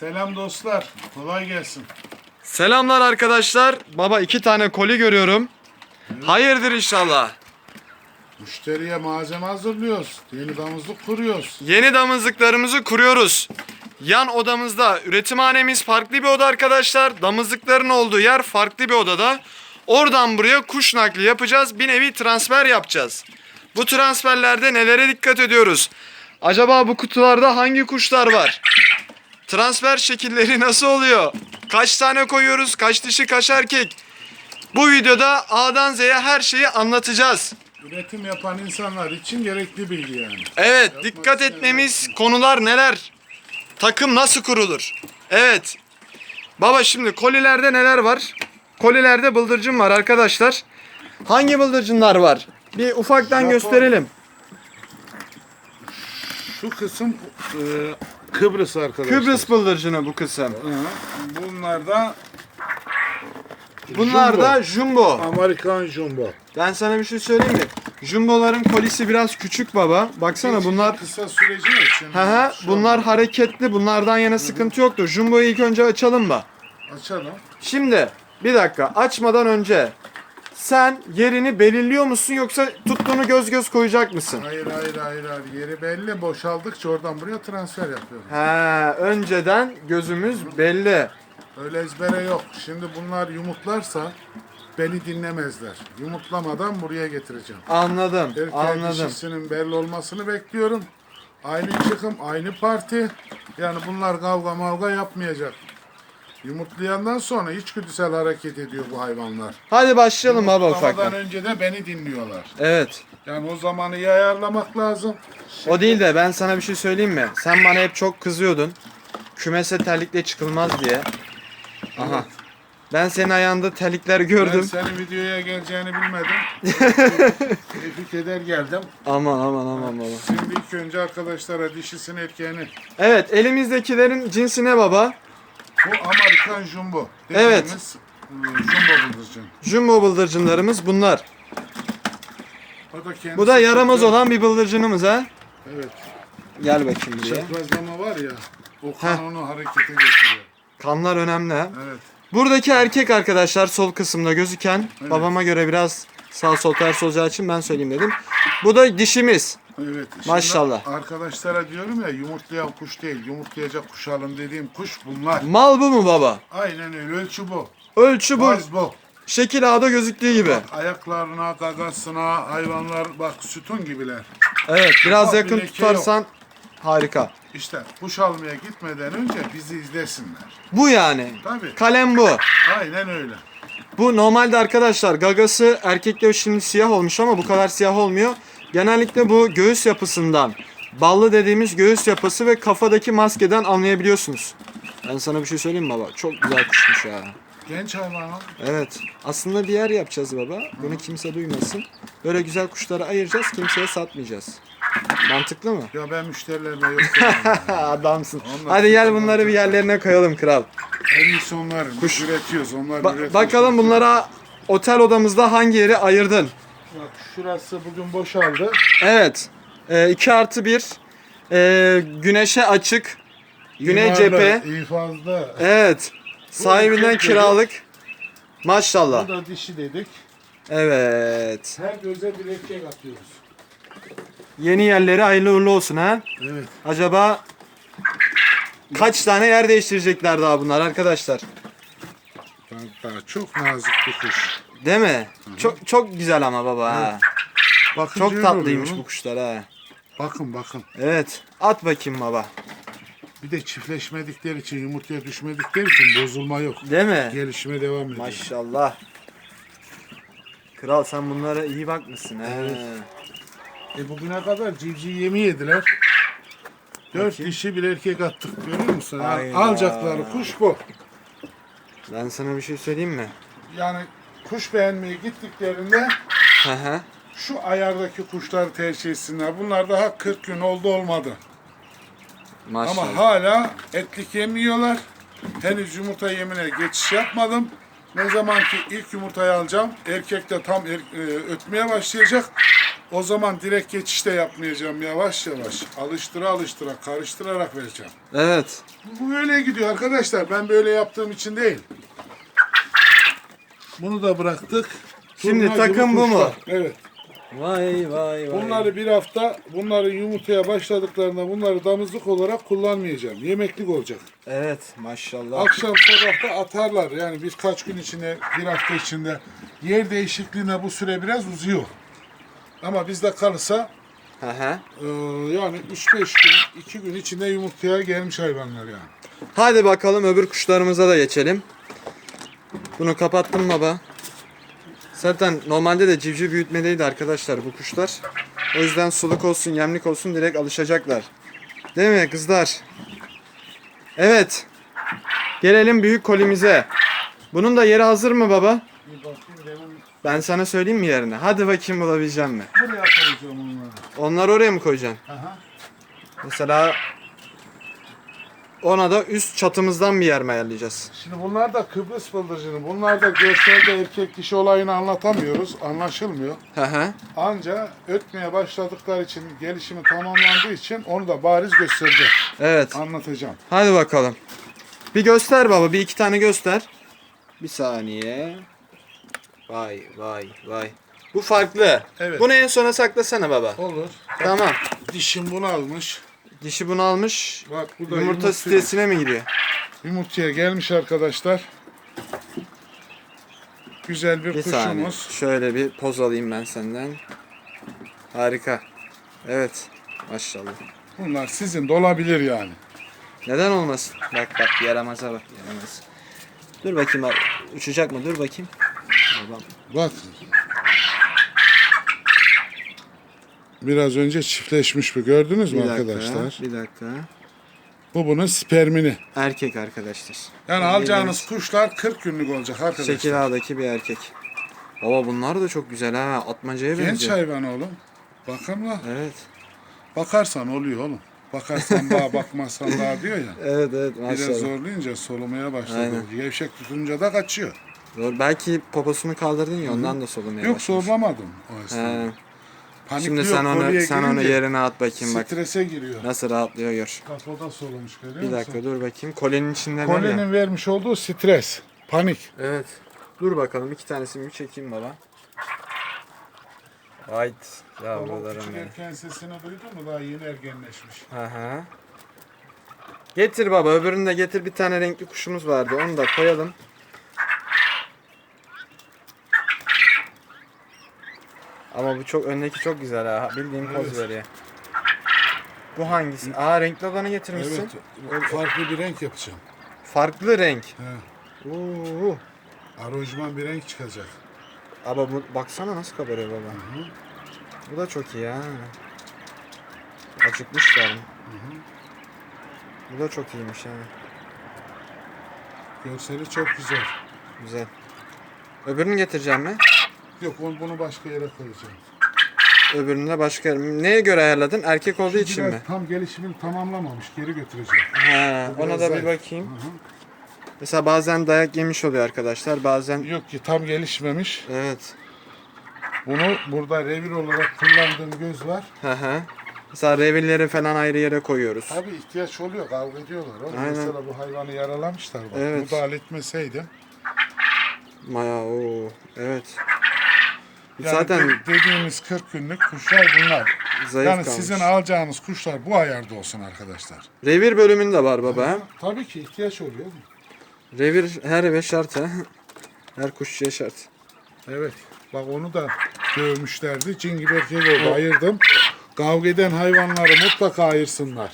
Selam dostlar. Kolay gelsin. Selamlar arkadaşlar. Baba iki tane koli görüyorum. Hayırdır inşallah. Müşteriye malzeme hazırlıyoruz. Yeni damızlık kuruyoruz. Yeni damızlıklarımızı kuruyoruz. Yan odamızda üretimhanemiz farklı bir oda arkadaşlar. Damızlıkların olduğu yer farklı bir odada. Oradan buraya kuş nakli yapacağız. Bir nevi transfer yapacağız. Bu transferlerde nelere dikkat ediyoruz? Acaba bu kutularda hangi kuşlar var? Transfer şekilleri nasıl oluyor? Kaç tane koyuyoruz? Kaç dişi kaç erkek? Bu videoda A'dan Z'ye her şeyi anlatacağız. Üretim yapan insanlar için gerekli bilgi yani. Evet, dikkat etmemiz konular neler? Takım nasıl kurulur? Evet. Baba şimdi kolilerde neler var? Kolilerde bıldırcın var arkadaşlar. Hangi bıldırcınlar var? Bir ufaktan Japon. gösterelim. Şu kısım e, Kıbrıs arkadaşlar. Kıbrıs bıldırcını bu kısım. Bunlar da Bunlar da jumbo. Amerikan Jumbo. Ben sana bir şey söyleyeyim mi? Jumboların kolisi biraz küçük baba. Baksana bunlar kısa süreci için. Hı hı, şu bunlar hareketli. Bunlardan yana sıkıntı yoktur. Jumbo'yu ilk önce açalım mı? açalım. Şimdi bir dakika açmadan önce sen yerini belirliyor musun yoksa tuttuğunu göz göz koyacak mısın? Hayır hayır hayır hayır. Yeri belli. Boşaldıkça oradan buraya transfer yapıyorum. He, önceden gözümüz belli. Öyle ezbere yok. Şimdi bunlar yumurtlarsa beni dinlemezler. Yumurtlamadan buraya getireceğim. Anladım, Erkek anladım. dişisinin belli olmasını bekliyorum. Aynı çıkım, aynı parti. Yani bunlar kavga mavga yapmayacak. Yumurtlayandan sonra içgüdüsel hareket ediyor bu hayvanlar. Hadi başlayalım baba Yumurtlamadan ufaktan. önce de beni dinliyorlar. Evet. Yani o zamanı iyi ayarlamak lazım. O değil de ben sana bir şey söyleyeyim mi? Sen bana hep çok kızıyordun. Kümese terlikle çıkılmaz diye. Aha. Ben senin ayağında terlikler Ben gördüm. senin videoya geleceğini bilmedim. Tebrik eder geldim. Aman aman aman baba. Şimdi ilk önce arkadaşlara dişisini erkeğini. Evet elimizdekilerin cinsi ne baba? Bu Amerikan Jumbo. Evet. dediğimiz, e, Jumbo bıldırcın. Jumbo bıldırcınlarımız bunlar. O da kendisi Bu da yaramaz çok- olan bir bıldırcınımız ha. Evet. Gel bakayım buraya. Çaprazlama var ya. O kan onu harekete getiriyor. Kanlar önemli ha. Evet. Buradaki erkek arkadaşlar sol kısımda gözüken babama göre biraz sağ sol ters olacağı için ben söyleyeyim dedim. Bu da dişimiz. Evet. Şimdi Maşallah. Arkadaşlara diyorum ya yumurtlayan kuş değil. Yumurtlayacak kuş alın dediğim kuş bunlar. Mal bu mu baba? Aynen öyle. Ölçü bu. Ölçü bu. Baz bu. Şekil A'da gözüktüğü gibi. Ayaklarına, gagasına hayvanlar bak sütun gibiler. Evet biraz bir yakın leke tutarsan harika. İşte kuş almaya gitmeden önce bizi izlesinler. Bu yani. Tabii. Kalem bu. Aynen öyle. Bu normalde arkadaşlar gagası erkekte şimdi siyah olmuş ama bu kadar siyah olmuyor. Genellikle bu göğüs yapısından, ballı dediğimiz göğüs yapısı ve kafadaki maskeden anlayabiliyorsunuz. Ben sana bir şey söyleyeyim mi baba? Çok güzel kuşmuş ha. Genç hayvan. Evet. Aslında bir yer yapacağız baba. Bunu kimse duymasın. Böyle güzel kuşları ayıracağız, kimseye satmayacağız. Mantıklı mı? Ya ben müşterilerime yok. Adamsın. Onlar Hadi gel bunları bir yerlerine koyalım kral. en iyisi onlar. Kuş üretiyoruz. Onlar Ba- üretiyor. bakalım bunlara otel odamızda hangi yeri ayırdın? Bak şurası bugün boşaldı. Evet. 2 artı 1. güneşe açık. Güney İmarlı, cephe. iyi fazla. Evet. Sahibinden kiralık. Bu Maşallah. da dişi dedik. Evet. Her göze erkek atıyoruz. Yeni yerleri hayırlı uğurlu olsun ha. Evet. Acaba kaç tane yer değiştirecekler daha bunlar arkadaşlar? Daha çok nazik bir kuş. Değil mi? Çok çok güzel ama baba ha. Bakınca Çok tatlıymış bu kuşlar ha. Bakın bakın. Evet. At bakayım baba. Bir de çiftleşmedikleri için, yumurtaya düşmedikleri için bozulma yok. Değil mi? Gelişime devam ediyor. Maşallah. Kral sen bunlara iyi bakmışsın ha. E bugüne kadar civciv yemi yediler. Dört Bakayım. dişi bir erkek attık görüyor musun? Hayda. alacakları kuş bu. Ben sana bir şey söyleyeyim mi? Yani kuş beğenmeye gittiklerinde Hı hı. şu ayardaki kuşları tercih etsinler. Bunlar daha 40 gün oldu olmadı. Maşallah. Ama hala etlik yemiyorlar. Henüz yumurta yemine geçiş yapmadım. Ne zaman ki ilk yumurtayı alacağım, erkek de tam er- e, ötmeye başlayacak. O zaman direkt geçişte yapmayacağım yavaş yavaş. Alıştıra alıştıra karıştırarak vereceğim. Evet. Bu böyle gidiyor arkadaşlar. Ben böyle yaptığım için değil. Bunu da bıraktık. Şimdi Turna gibi takım bu mu? kuşlar. Evet. Vay vay vay. Bunları bir hafta, bunları yumurtaya başladıklarında bunları damızlık olarak kullanmayacağım. Yemeklik olacak. Evet maşallah. Akşam sabahta atarlar. Yani birkaç gün içinde, bir hafta içinde yer değişikliğine bu süre biraz uzuyor. Ama bizde kalırsa Hı hı. e, yani 3-5 gün, 2 gün içinde yumurtaya gelmiş hayvanlar yani. Hadi bakalım öbür kuşlarımıza da geçelim. Bunu kapattım baba. Zaten normalde de civciv büyütmedeydi arkadaşlar bu kuşlar. O yüzden suluk olsun, yemlik olsun direkt alışacaklar. Değil mi kızlar? Evet. Gelelim büyük kolimize. Bunun da yeri hazır mı baba? Ben sana söyleyeyim mi yerini? Hadi bakayım bulabileceğim mi? buraya koyacağım onları. Onları oraya mı koyacaksın? Aha. Mesela ona da üst çatımızdan bir yer ayarlayacağız? Şimdi bunlar da Kıbrıs bıldırcını. Bunlar da görselde erkek dişi olayını anlatamıyoruz. Anlaşılmıyor. Hı hı. Anca ötmeye başladıkları için, gelişimi tamamlandığı için onu da bariz göstereceğim. Evet. Anlatacağım. Hadi bakalım. Bir göster baba. Bir iki tane göster. Bir saniye. Vay vay vay. Bu farklı. Evet. Bunu en sona saklasana baba. Olur. Tamam. Dişim bunu almış. Dişi bunu almış. Bak bu da Yumurta yumurta- sitesine mi gidiyor? Yumurtaya gelmiş arkadaşlar. Güzel bir, Bir saniye. kuşumuz. Şöyle bir poz alayım ben senden. Harika. Evet. Maşallah. Bunlar sizin de olabilir yani. Neden olmasın? Bak bak yaramaza bak yaramaz. Dur bakayım abi. Uçacak mı? Dur bakayım. Babam. Bak. Biraz önce çiftleşmiş bu. Gördünüz mü Bir dakika. arkadaşlar? Bir dakika. Bu bunun spermini. Erkek arkadaşlar. Yani alacağınız kuşlar 40 günlük olacak arkadaşlar. Şekil bir erkek. Baba bunlar da çok güzel ha. Atmacaya Genç benziyor. hayvan oğlum. Bakımla. Evet. Bakarsan oluyor oğlum. Bakarsan daha bakmazsan daha diyor ya. Evet evet Biraz maşallah. zorlayınca solumaya başladı. Aynen. Gevşek tutunca da kaçıyor. Zor. Belki poposunu kaldırdın ya ondan da solumaya Yok başlamış. zorlamadım o esnada. Panikliyor, Şimdi sen onu sen onu yerine at bakayım bak. Strese giriyor. Nasıl rahatlıyor gör. Kafoda solumuş görüyor Bir musun? dakika dur bakayım. Kolenin içinde ne? ya? Kolyenin vermiş olduğu stres, panik. Evet. Dur bakalım iki tanesini bir çekeyim baba. Hayt. O Yavrularım küçük benim. erken sesini duydun mu? Daha yeni ergenleşmiş. Aha. Getir baba öbürünü de getir bir tane renkli kuşumuz vardı onu da koyalım. Ama bu çok öndeki çok güzel ha bildiğin poz Evet. veriyor. Bu hangisi? Aa renkli olanı getirmişsin. Evet, farklı bir renk yapacağım. Farklı renk. He. Oo. Arojman bir renk çıkacak. Ama bu baksana nasıl kabarıyor baba. Bu da çok iyi ha. Acıkmışlar. Bu da çok iyiymiş ha. Görseli çok güzel. Güzel. Öbürünü getireceğim mi? Yok onu bunu başka yere koyacağım. Öbürünü de başka yer- Neye göre ayarladın? Erkek olduğu için Biraz mi? tam gelişimini tamamlamamış. Geri götüreceğim. He, Bu ona biraz da bir zayıf. bakayım. Hı hı. Mesela bazen dayak yemiş oluyor arkadaşlar. Bazen Yok ki tam gelişmemiş. evet. Bunu burada revir olarak kullandığım göz var. Hı hı. Mesela revirleri falan ayrı yere koyuyoruz. Abi ihtiyaç oluyor. Kavga ediyorlar. Oğlum. Aynen. Mesela bu hayvanı yaralamışlar. Bak. Evet. Müdahale etmeseydim. Maya o evet. Yani Zaten de- dediğimiz 40 günlük kuşlar bunlar. zayıf yani kalmış. sizin alacağınız kuşlar bu ayarda olsun arkadaşlar. Revir bölümünde var baba. ha? Tabii ki ihtiyaç oluyor. Revir her eve şart ha. Her kuşçuya şart. Evet. Bak onu da dövmüşlerdi. Cin gibi erkek oldu. Ayırdım. Kavga eden hayvanları mutlaka ayırsınlar.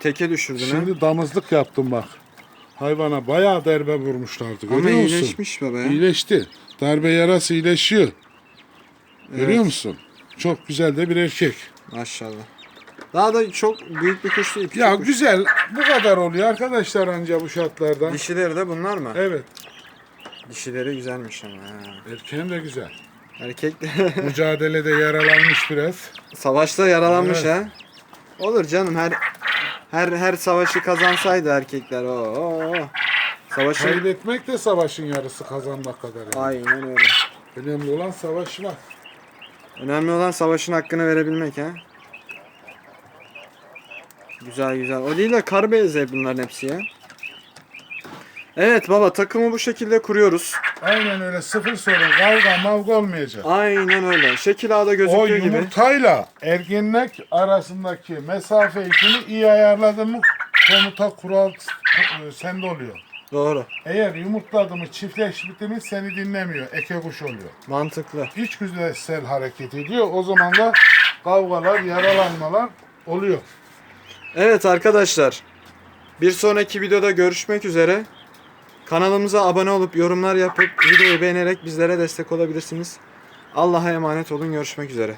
Teke düşürdün ha. Şimdi damızlık yaptım bak. Hayvana bayağı darbe vurmuşlardı. Görüyor Ama musun? iyileşmiş baba ya. İyileşti. Darbe yarası iyileşiyor. Görüyor Evet. musun? Çok güzel de bir erkek. Maşallah. Daha da çok büyük bir kuş değil. küçük Ya kuş. güzel. Bu kadar oluyor arkadaşlar anca bu şartlarda. Dişileri de bunlar mı? Evet. Dişileri güzelmiş ama. ha. Erkeğin de güzel. Erkek de Mücadelede yaralanmış biraz. savaşta yaralanmış Evet. ha. Olur canım her her her savaşı kazansaydı erkekler. Oo, oo, oo. Savaşı Kaybetmek de savaşın yarısı kazanmak kadar. Yani. Aynen öyle. Önemli olan savaşmak. Önemli olan savaşın hakkını verebilmek ha. Güzel güzel. O değil de kar beyazı bunların hepsi ya. Evet baba takımı bu şekilde kuruyoruz. Aynen öyle sıfır sorun. Kavga mavga olmayacak. Aynen öyle. Şekil A'da O gözüktüğü gibi. yumurtayla ergenlik arasındaki mesafe ikini iyi ayarladın mı komuta kural e, sende oluyor. Doğru. Eğer yumurtladı mı çiftleşti mi seni dinlemiyor. Eke kuş oluyor. Mantıklı. İç güdüsel hareket ediyor. O zaman da kavgalar, yaralanmalar oluyor. Evet arkadaşlar. Bir sonraki videoda görüşmek üzere. Kanalımıza abone olup yorumlar yapıp videoyu beğenerek bizlere destek olabilirsiniz. Allah'a emanet olun. Görüşmek üzere.